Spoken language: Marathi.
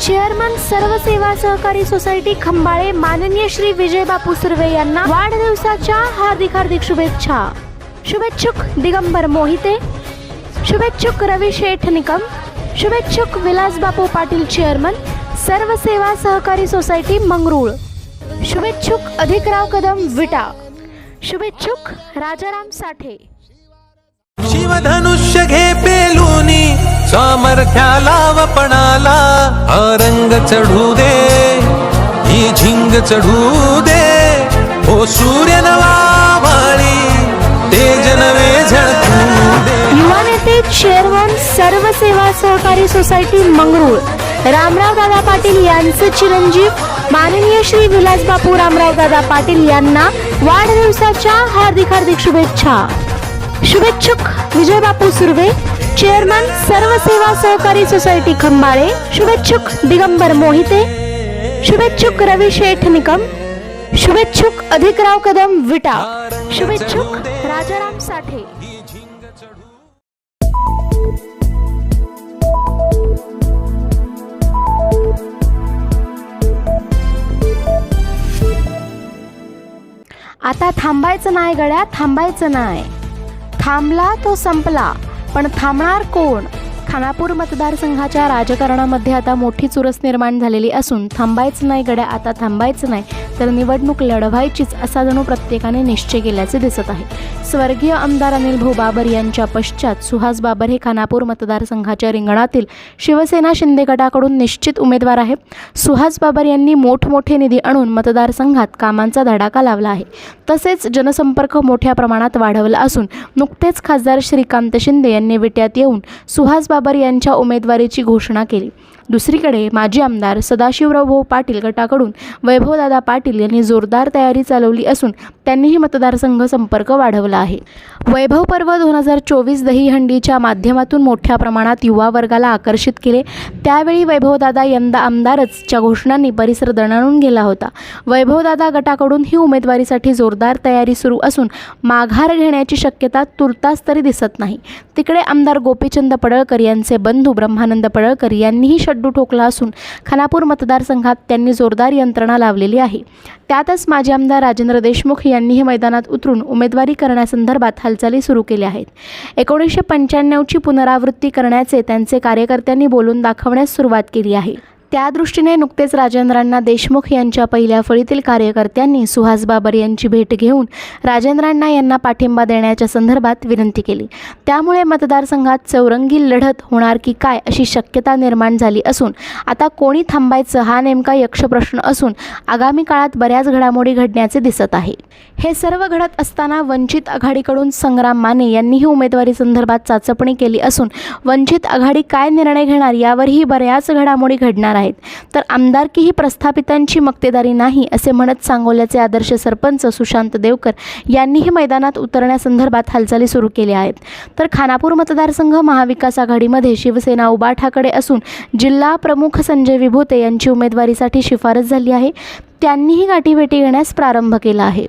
चेअरमन सर्व सेवा सहकारी सोसायटी खंबाळे माननीय श्री विजय बापू सुर्वे यांना वाढदिवसाच्या हार्दिक हार्दिक शुभेच्छा. शुभेच्छुक दिगंबर मोहिते शुभेच्छुक रवी शेठ निकम शुभेच्छुक विलास बापू पाटील चेअरमन सर्व सेवा सहकारी सोसायटी मंगरूळ. शुभेच्छुक अधिकराव कदम विटा शुभेच्छुक राजाराम साठे. शिवधनुष्य घे पेलुनी सामर्थ्याला वपणाला हा रंग चढू दे ही झिंग चढू दे. ओ सूर्य नवाळी माळी तेज नवे झळकू दे. युवा नेते चेअरमन सर्व सेवा सहकारी सोसायटी मंगरूळ. रामराव दादा पाटील यांचे चिरंजीव. माननीय श्री विलास बापू रामराव दादा पाटील यांना वाढदिवसाच्या हार्दिक हार्दिक शुभेच्छा. शुभेच्छुक विजय बापू सुर्वे चेअरमन सर्व सेवा सहकारी सोसायटी खंबाळे शुभेच्छुक दिगंबर मोहिते शुभेच्छुक रवी शेठ निकम शुभेच्छुक अधिकराव कदम विटा शुभेच्छुक राजाराम साठे. आता थांबायचं नाही गड्या थांबायचं नाही. थांबला तो संपला. पण थांबणार कोण? खानापूर मतदारसंघाच्या राजकारणामध्ये आता मोठी चुरस निर्माण झालेली असून थांबायचं नाही गड्या आता थांबायचं नाही. तर निवडणूक लढवायचीच असा जणू प्रत्येकाने निश्चय केल्याचे दिसत आहे. स्वर्गीय आमदार अनिल भाऊ बाबर यांच्या पश्चात सुहास बाबर हे खानापूर मतदारसंघाच्या रिंगणातील शिवसेना शिंदे गटाकडून निश्चित उमेदवार आहे सुहास बाबर यांनी मोठमोठे निधी आणून मतदारसंघात कामांचा धडाका लावला आहे. तसेच जनसंपर्क मोठ्या प्रमाणात वाढवला असून नुकतेच खासदार श्रीकांत शिंदे यांनी विट्यात येऊन सुहास बाबर यांच्या उमेदवारीची घोषणा केली. दुसरीकडे माजी आमदार सदाशिवराव भाऊ पाटील गटाकडून वैभवदादा पाटील यांनी जोरदार तयारी चालवली असून त्यांनीही मतदारसंघ संपर्क वाढवला आहे. वैभव पर्व दोन हजार चोवीस दहीहंडीच्या माध्यमातून मोठ्या प्रमाणात युवा वर्गाला आकर्षित केले. त्यावेळी वैभवदादा यंदा आमदारचच्या घोषणांनी परिसर दणाणून गेला होता. वैभवदादा गटाकडून ही उमेदवारीसाठी जोरदार तयारी सुरू असून माघार घेण्याची शक्यता तुर्तास तरी दिसत नाही. तिकडे आमदार गोपीचंद पडळकर यांचे बंधू ब्रह्मानंद पडळकर यांनीही लड्डू ठोकला असून खानापूर मतदारसंघात त्यांनी जोरदार यंत्रणा लावलेली आहे. त्यातच माजी आमदार राजेंद्र देशमुख यांनीही मैदानात उतरून उमेदवारी करण्यासंदर्भात हालचाली सुरू केल्या आहेत. एकोणीसशे पंच्याण्णवची पुनरावृत्ती करण्याचे त्यांचे कार्यकर्त्यांनी बोलून दाखवण्यास सुरुवात केली आहे. त्या दृष्टीने नुकतेच राजेंद्रांना देशमुख यांच्या पहिल्या फळीतील कार्यकर्त्यांनी सुहास बाबर यांची भेट घेऊन राजेंद्रांना यांना पाठिंबा देण्याच्या संदर्भात विनंती केली. त्यामुळे मतदारसंघात चौरंगी लढत होणार की काय अशी शक्यता निर्माण झाली असून आता कोणी थांबायचं हा नेमका यक्षप्रश्न असून आगामी काळात बऱ्याच घडामोडी घडण्याचे दिसत आहे. हे सर्व घडत असताना वंचित आघाडीकडून संग्राम माने यांनीही उमेदवारी संदर्भात चाचपणी केली असून वंचित आघाडी काय निर्णय घेणार यावरही बऱ्याच घडामोडी घडणार आहेत. तर आमदारकी ही प्रस्थापितांची मक्तेदारी नाही असे म्हणत सांगोल्याचे आदर्श सरपंच सुशांत देवकर यांनीही मैदानात उतरण्यासंदर्भात हालचाली सुरू केल्या आहेत. तर खानापूर मतदारसंघ महाविकास आघाडीमध्ये शिवसेना उबाठाकडे असून जिल्हा प्रमुख संजय विभूते यांची उमेदवारीसाठी शिफारस झाली आहे. त्यांनीही गाठीभेटी घेण्यास प्रारंभ केला आहे.